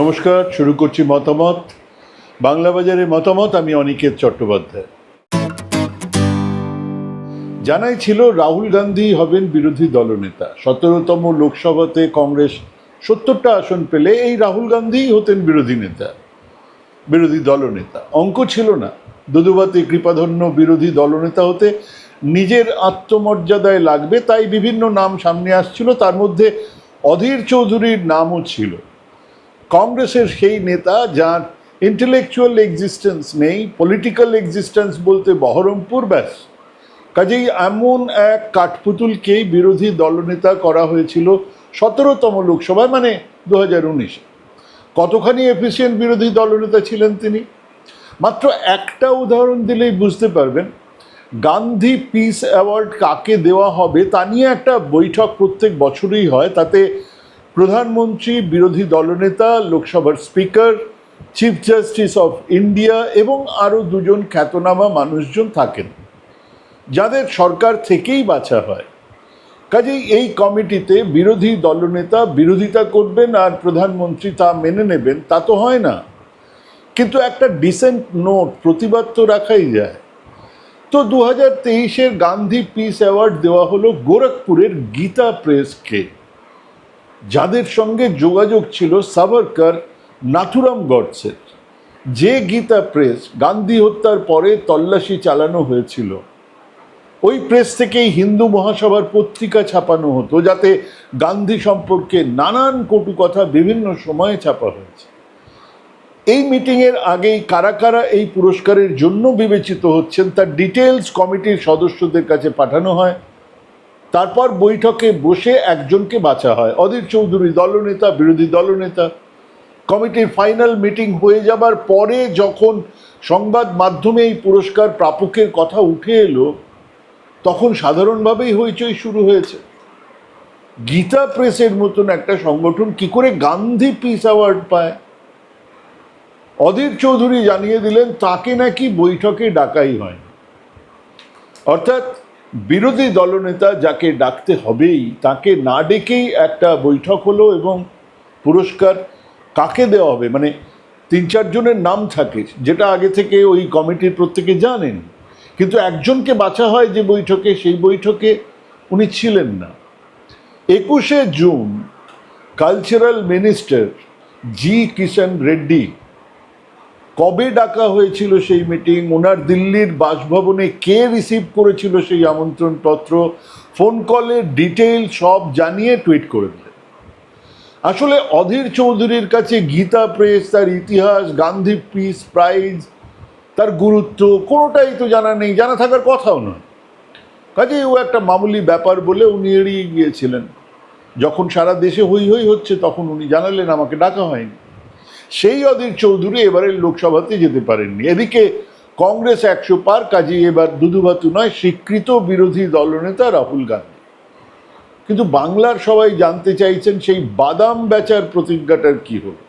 নমস্কার, শুরু করছি মতামত। বাংলা বাজারে মতামত, আমি অনিকেত চট্টোপাধ্যায়। জানাই ছিল, রাহুল গান্ধী হবেন বিরোধী দলনেতা। সতেরোতম লোকসভাতে কংগ্রেস সত্তরটা আসন পেলে এই রাহুল গান্ধীই হতেন বিরোধী নেতা, বিরোধী দলনেতা। অঙ্ক ছিল না। দুদুবাতি কৃপাধন্য বিরোধী দলনেতা হতে নিজের আত্মমর্যাদায় লাগবে, তাই বিভিন্ন নাম সামনে আসছিল, তার মধ্যে অধীর চৌধুরীর নামও ছিল। কংগ্রেসের সেই নেতা যার ইন্টেলেকচুয়াল এক্সিস্টেন্স নেই পলিটিক্যাল এক্সিস্টেন্স বলতে বহরমপুর ব্যাস। কাজেই এমন এক কাঠপুতুলকেই বিরোধী দলনেতা করা হয়েছিল সতেরোতম লোকসভায় মানে দু হাজার উনিশে। কতখানি এফিসিয়েন্ট বিরোধী দলনেতা ছিলেন তিনি? মাত্র একটা উদাহরণ দিলেই বুঝতে পারবেন, গান্ধী পিস অ্যাওয়ার্ড কাকে দেওয়া হবে তা নিয়ে একটা বৈঠক প্রত্যেক বছরই হয়, তাতে প্রধানমন্ত্রী, বিরোধী দলনেতা, লোকসভার speaker, chief justice of India এবং আরও দুজন খ্যাতনামা মানুষজন থাকেন, যাদের সরকার থেকেই বাছা হয়। কাজেই এই কমিটিতে বিরোধী দলনেতা বিরোধিতা করবেন আর প্রধানমন্ত্রী তা মেনে নেবেন, তা তো হয় না। কিন্তু একটা ডিসেন্ট নোট প্রতিবাদ তো রাখাই যায়। তো দু হাজার তেইশের গান্ধী পিস অ্যাওয়ার্ড দেওয়া হলো গোরখপুরের গীতা প্রেসকে যাদের সঙ্গে যোগাযোগ ছিল সাভারকার নাথুরাম গডসের। যে গীতা প্রেস গান্ধী হত্যার পরে তল্লাশি চালানো হয়েছিল, ওই প্রেস থেকেই হিন্দু মহাসভার পত্রিকা ছাপানো হতো, যাতে গান্ধী সম্পর্কে নানান কটু কথা বিভিন্ন সময়ে ছাপা হয়েছে। এই মিটিংয়ের আগেই কারা কারা এই পুরস্কারের জন্য বিবেচিত হচ্ছেন, তার ডিটেলস কমিটির সদস্যদের কাছে পাঠানো হয়। তারপর বৈঠকে বসে একজনকে বাছা হয়। অধীর চৌধুরী দলনেতা, বিরোধী দলনেতা। কমিটির ফাইনাল মিটিং হয়ে যাবার পরে যখন সংবাদ মাধ্যমে এই পুরস্কার প্রাপকের কথা উঠে এলো, তখন সাধারণভাবেই হইচই শুরু হয়েছে। গীতা প্রেসের মতন একটা সংগঠন কি করে গান্ধী পিস অ্যাওয়ার্ড পায়? অধীর চৌধুরী জানিয়ে দিলেন, তাকে নাকি বৈঠকে ডাকাই হয় অর্থাৎ বিরোধী দলনেতা যাকে ডাকতে হবেই, তাকে না ডেকেই একটা বৈঠক হলো এবং পুরস্কার কাকে দেওয়া হবে? মানে তিন চারজনের নাম থাকে, যেটা আগে থেকে ওই কমিটির প্রত্যেকে জানেন। কিন্তু একজনকে বাছা হয় যে বৈঠকে, সেই বৈঠকে উনি ছিলেন না। একুশে June cultural minister G Kishan Reddy কবে ডাকা হয়েছিল সেই মিটিং? ওনার দিল্লির বাসভবনে কে রিসিভ করেছিল সেই আমন্ত্রণপত্র? ফোন কলের ডিটেইল সব জানিয়ে টুইট করে দিলেন। আসলে অধীর চৌধুরীর কাছে গীতা প্রেস, তার ইতিহাস, গান্ধী পিস, প্রাইজ, তার গুরুত্ব, কোনোটাই তো জানা নেই। জানা থাকার কথাও নয়। কাজেই ও একটা মামুলি ব্যাপার বলে উনি এড়িয়ে গিয়েছিলেন। যখন সারা দেশে হই হই হচ্ছে, তখন উনি জানালেন, আমাকে ডাকা হয়নি। সেই অধীর চৌধুরী এবারের লোকসভাতে যেতে পারেননি। এদিকে কংগ্রেস একশো পার কাজে এবার দুদুভাতু নয়, স্বীকৃত বিরোধী দলনেতা রাহুল গান্ধী। কিন্তু বাংলার সবাই জানতে চাইছেন সেই বাদাম বেচার প্রতিজ্ঞাটার কি হলো।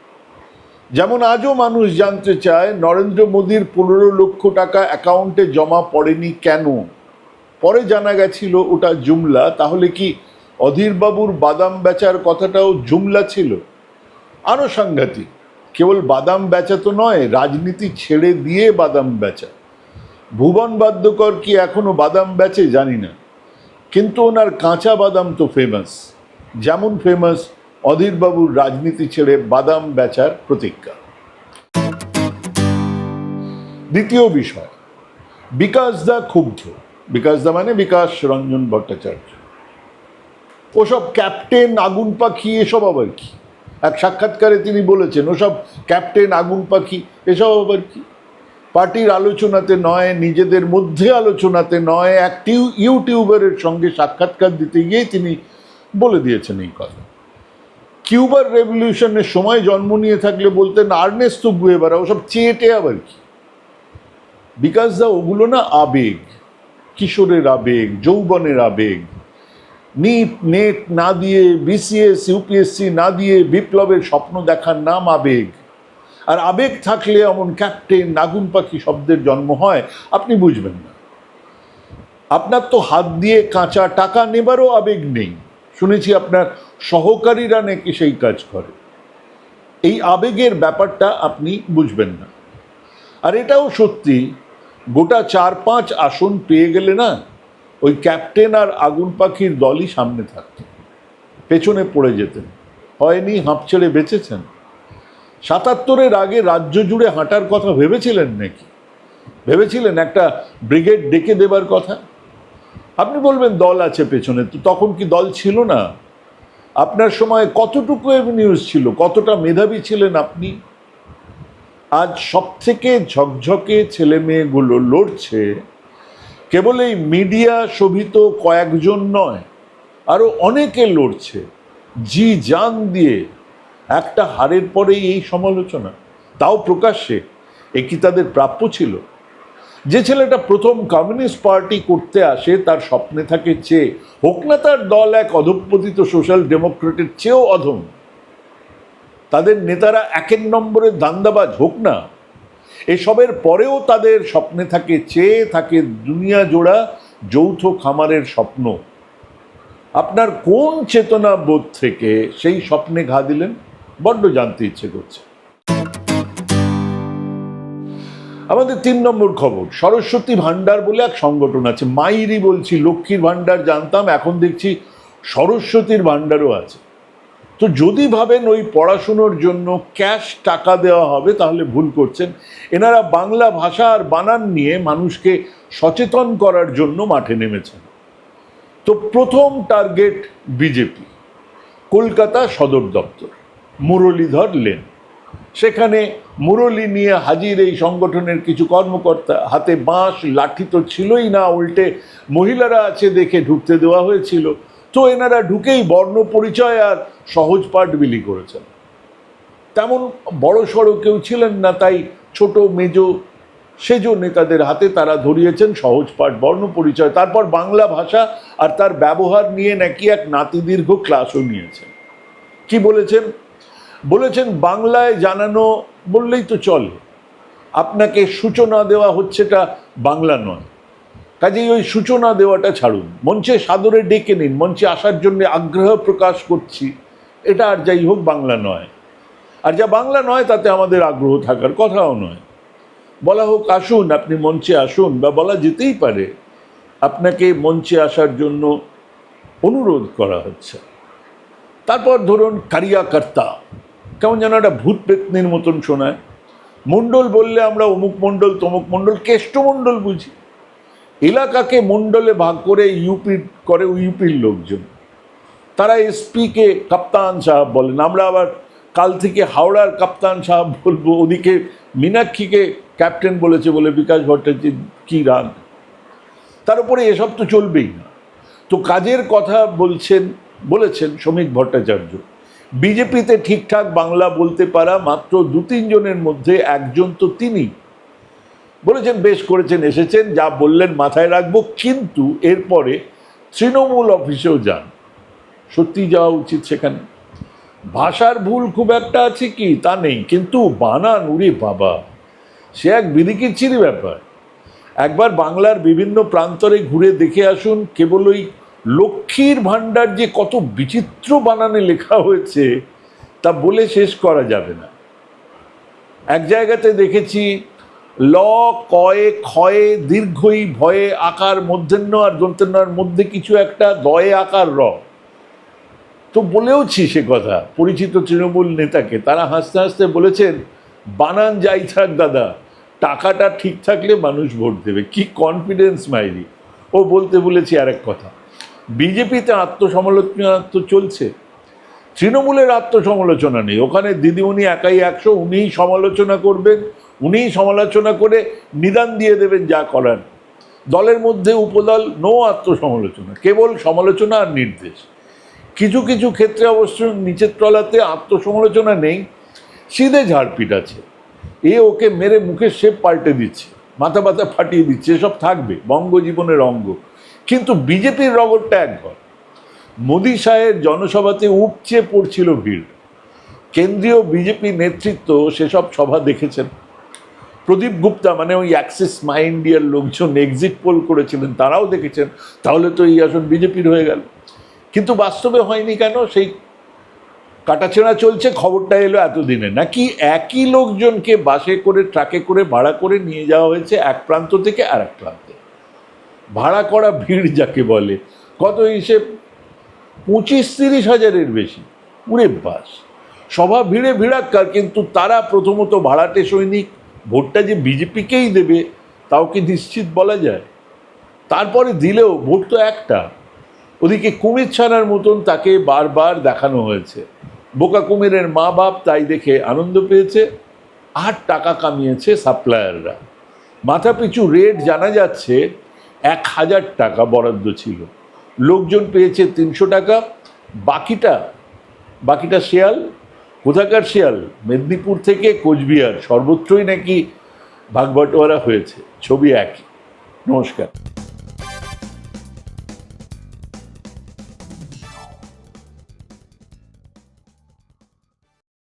যেমন আজও মানুষ জানতে চায়, নরেন্দ্র মোদীর পনেরো লক্ষ টাকা অ্যাকাউন্টে জমা পড়েনি কেন? পরে জানা গেছিল ওটা জুমলা, তাহলে কি অধীরবাবুর বাদাম বেচার কথাটাও জুমলা ছিল? আরও সাংঘাতিক। কেবল বাদাম বেচা তো নয়, রাজনীতি ছেড়ে দিয়ে বাদাম বেচা। ভুবন বাদ্যকর কি এখনও বাদাম বেচে জানি না। কিন্তু ওনার কাঁচা বাদাম তো ফেমাস যেমন ফেমাস অধীরবাবুর রাজনীতি ছেড়ে বাদাম বেচার প্রতিজ্ঞা। দ্বিতীয় বিষয়, বিকাশ দা ক্ষুব্ধ। বিকাশ দা মানে বিকাশ রঞ্জন ভট্টাচার্য। ওসব ক্যাপ্টেন আগুন পাখি, এসব আবার কি? এক সাক্ষাৎকারে তিনি বলেছেন, ওসব ক্যাপ্টেন, আগুন পাখি, এসব আবার কি? পার্টির আলোচনাতে নয়, নিজেদের মধ্যে আলোচনাতে নয়, এক টিউ- ইউটিউবারের সঙ্গে সাক্ষাৎকার দিতে গিয়ে তিনি বলে দিয়েছেন এই কথা। কিউবার রেভলিউশনের সময় জন্ম নিয়ে থাকলে বলতেন আর্নেস আর্নেস্ত গুয়েবারা ওসব চেয়েটে আবার কি? বিকাশ দা ওগুলো না আবেগ, কিশোরের আবেগ, যৌবনের আবেগ নিট, নেট না দিয়ে বিসিএস ইউপিএসসি না দিয়ে বিপ্লবের স্বপ্ন দেখার নাম আবেগ। আর আবেগ থাকলে এমন ক্যাপ্টেন, নাগুন পাখি শব্দের জন্ম হয়, আপনি বুঝবেন না। আপনার তো হাত দিয়ে কাঁচা টাকা নেবারও আবেগ নেই। শুনেছি আপনার সহকারীরা নাকি সেই কাজ করে। এই আবেগের ব্যাপারটা আপনি বুঝবেন না। আর এটাও সত্যি, গোটা চার পাঁচ আসন পেয়ে গেলে না ওই ক্যাপ্টেন আর আগুন পাখির দলই সামনে থাকত। পেছনে পড়ে যেতেন। হয়নি হাঁপ ছেড়ে বেঁচেছেন। সাতাত্তরের আগে রাজ্য জুড়ে হাঁটার কথা ভেবেছিলেন নাকি? ভেবেছিলেন একটা ব্রিগেড ডেকে দেবার কথা? আপনি বলবেন দল আছে পেছনে, তো তখন কি দল ছিল না? আপনার সময় কতটুকু নিউজ ছিল? কতটা মেধাবী ছিলেন আপনি? আজ সব থেকে ঝকঝকে ছেলে মেয়েগুলো লড়ছে কেবল এই মিডিয়া শোভিত কয়েকজন নয় আরও অনেকে লড়ছে। জি জান দিয়ে একটা হারের পরেই এই সমালোচনা। তাও প্রকাশ্যে, এ কি তাদের প্রাপ্য ছিল? যে ছেলেটা প্রথম কমিউনিস্ট পার্টি করতে আসে, তার স্বপ্নে থাকে চেয়ে হোক না তার দল এক অধঃপতিত সোশ্যাল ডেমোক্রেটের চেয়েও অধম। তাদের নেতারা একের নম্বরের দান্দাবাজ, হোক না। এসবের পরেও তাদের স্বপ্নে থাকে, চেয়ে থাকে দুনিয়া জোড়া যৌথ খামারের স্বপ্ন। আপনার কোন চেতনা বোধ থেকে সেই স্বপ্নে ঘা দিলেন? বড্ড জানতে ইচ্ছে করছে। আমাদের তিন নম্বর খবর, সরস্বতী ভাণ্ডার বলে এক সংগঠন আছে। মাইরি বলছি, লক্ষ্মীর ভাণ্ডার জানতাম, এখন দেখছি সরস্বতীর ভাণ্ডারও আছে। তো যদি ভাবেন ওই পড়াশুনোর জন্য ক্যাশ টাকা দেওয়া হবে, তাহলে ভুল করছেন। এনারা বাংলা ভাষা আর বানান নিয়ে মানুষকে সচেতন করার জন্য মাঠে নেমেছেন। তো প্রথম টার্গেট বিজেপি, কলকাতা সদর দপ্তর, মুরলীধর লেন। সেখানে মুরলী নিয়ে হাজির এই সংগঠনের কিছু কর্মকর্তা, হাতে বাঁশ, লাঠি তো ছিলই না, উল্টে মহিলারা আছে দেখে ঢুকতে দেওয়া হয়েছিল। তো এনারা ঢুকেই বর্ণ পরিচয় আর সহজ পাঠ বিলি করেছেন। তেমন বড় সড়ো কেউ ছিলেন না, তাই ছোট, মেজ, সেজ নেতাদের হাতে তারা ধরিয়েছেন সহজ পাঠ, বর্ণ পরিচয়। তারপর বাংলা ভাষা আর তার ব্যবহার নিয়ে নাকি এক নাতিদীর্ঘ ক্লাসও নিয়েছেন। কি বলেছেন? বলেছেন, বাংলায় জানানো বললেই তো চলে। আপনাকে সূচনা দেওয়া হচ্ছেটা বাংলা নয়। কাজেই ওই সূচনা দেওয়াটা ছাড়ুন। মঞ্চে সাদরে ডেকে নিন, মঞ্চে আসার জন্য আগ্রহ প্রকাশ করছি। এটা আর যাই হোক বাংলা নয়। আর যা বাংলা নয়, তাতে আমাদের আগ্রহ থাকার কথাও নয়। বলা হোক আসুন, আপনি মঞ্চে আসুন বা বলা যেতেই পারে, আপনাকে মঞ্চে আসার জন্য অনুরোধ করা হচ্ছে। তারপর ধরুন, কারিয়াকর্তা। কেমন যেন একটা ভূত পেতনির মতন শোনায়। মণ্ডল বললে আমরা অমুক মণ্ডল, তমুক মণ্ডল কেষ্টমণ্ডল বুঝি। এলাকাকে মণ্ডলে ভাগ করে ইউপি করে ইউপির লোকজন। তারা এসপিকে কাপ্তান সাহেব বলেন। আমরা আবার কাল থেকে হাওড়ার কাপ্তান সাহেব বলব। ওদিকে মীনাক্ষীকে ক্যাপ্টেন বলেছে বলে বিকাশ ভট্টাচার্য কী রাগ। তার উপরে এসব তো চলবেই না। তো কাজের কথা বলছেন, বলেছেন শ্রমিক ভট্টাচার্য। বিজেপিতে ঠিকঠাক বাংলা বলতে পারা মাত্র দু তিনজনের মধ্যে একজন তো তিনি। বলেছেন, বেশ করেছেন, এসেছেন, যা বললেন মাথায় রাখব, কিন্তু এরপরে তৃণমূল অফিসেও যান। সত্যি যাওয়া উচিত সেখানে। ভাষার ভুল খুব একটা আছে কি, তা নেই, কিন্তু বানান, উড়ি বাবা। সে এক বিদিকিচ্ছিরি ব্যাপার। একবার বাংলার বিভিন্ন প্রান্তরে ঘুরে দেখে আসুন, কেবল ওই লক্ষ্মীর ভাণ্ডার যে কত বিচিত্র বানানে লেখা হয়েছে, তা বলে শেষ করা যাবে না। এক জায়গাতে দেখেছি ল, কয়ে, ক্ষয়ে, দীর্ঘই, ভয়ে, আকার মধ্যেন্ন আর দন্তেন্নর মধ্যে কিছু একটা, দয়ে, আকার, র। তো বলেওছি সে কথা, পরিচিত তৃণমূল নেতাকে। তারা হাসতে হাসতে বলেছেন, বানান যাই থাক দাদা, টাকাটা ঠিক থাকলে মানুষ ভোট দেবে। কি কনফিডেন্স মাইরি। ও বলতে বলেছি আরেক কথা, বিজেপিতে আত্মসমালোচনা তো চলছে। তৃণমূলের আত্মসমালোচনা নেই। ওখানে দিদিমণি একাই একশো, উনিই সমালোচনা করবেন উনিই সমালোচনা করে নিদান দিয়ে দেবেন যা করার। দলের মধ্যে উপদল, নো আত্মসমালোচনা, কেবল সমালোচনা আর নির্দেশ। কিছু কিছু ক্ষেত্রে অবশ্য নিচের তলাতে আত্মসমালোচনা নেই, সিধে ঝাড়পিট আছে। এ ওকে মেরে মুখের শেপ পাল্টে দিচ্ছে, মাথা ব্যথা ফাটিয়ে দিচ্ছে, এসব থাকবে, বঙ্গজীবনের অঙ্গ। কিন্তু বিজেপির রগরটা এক ঘর। মোদী সাহেব জনসভাতে উপচে পড়ছিল ভিড়। কেন্দ্রীয় বিজেপি নেতৃত্ব সেসব সভা দেখেছেন। প্রদীপ গুপ্তা মানে ওই অ্যাক্সিস মাই ইন্ডিয়ার লোকজন এক্সিট পোল করেছিলেন, তারাও দেখেছেন, তাহলে তো এই আসন বিজেপির হয়ে গেল। কিন্তু বাস্তবে হয়নি কেন? সেই কাটাছেঁড়া চলছে, খবরটা এলো এতদিনে। নাকি একই লোকজনকে বাসে করে, ট্রাকে করে, ভাড়া করে নিয়ে যাওয়া হয়েছে এক প্রান্ত থেকে আর এক প্রান্তে? ভাড়া করা ভিড় যাকে বলে, কত হিসেব পঁচিশ তিরিশ হাজারের বেশি। উড়ে বাস। সভা ভিড়ে ভিড়াক্কার, কিন্তু তারা প্রথমত ভাড়াটে সৈনিক ভোটটা যে বিজেপিকেই দেবে, তাও কি নিশ্চিত বলা যায়? তারপরে দিলেও ভোট তো একটা। ওদিকে কুমির ছানার মতন তাকে বারবার দেখানো হয়েছে। বোকা কুমিরের মা বাপ তাই দেখে আনন্দ পেয়েছে, আর টাকা কামিয়েছে সাপ্লায়াররা। মাথাপিছু রেট জানা যাচ্ছে, এক হাজার টাকা বরাদ্দ ছিল। লোকজন পেয়েছে তিনশো টাকা, বাকিটা বাকিটা শেয়াল কোথাকার শিয়াল? মেদিনীপুর থেকে কোচবিহার। সর্বত্রই নাকি ভাগবাটোয়ারা হয়েছে। ছবি একই। নমস্কার।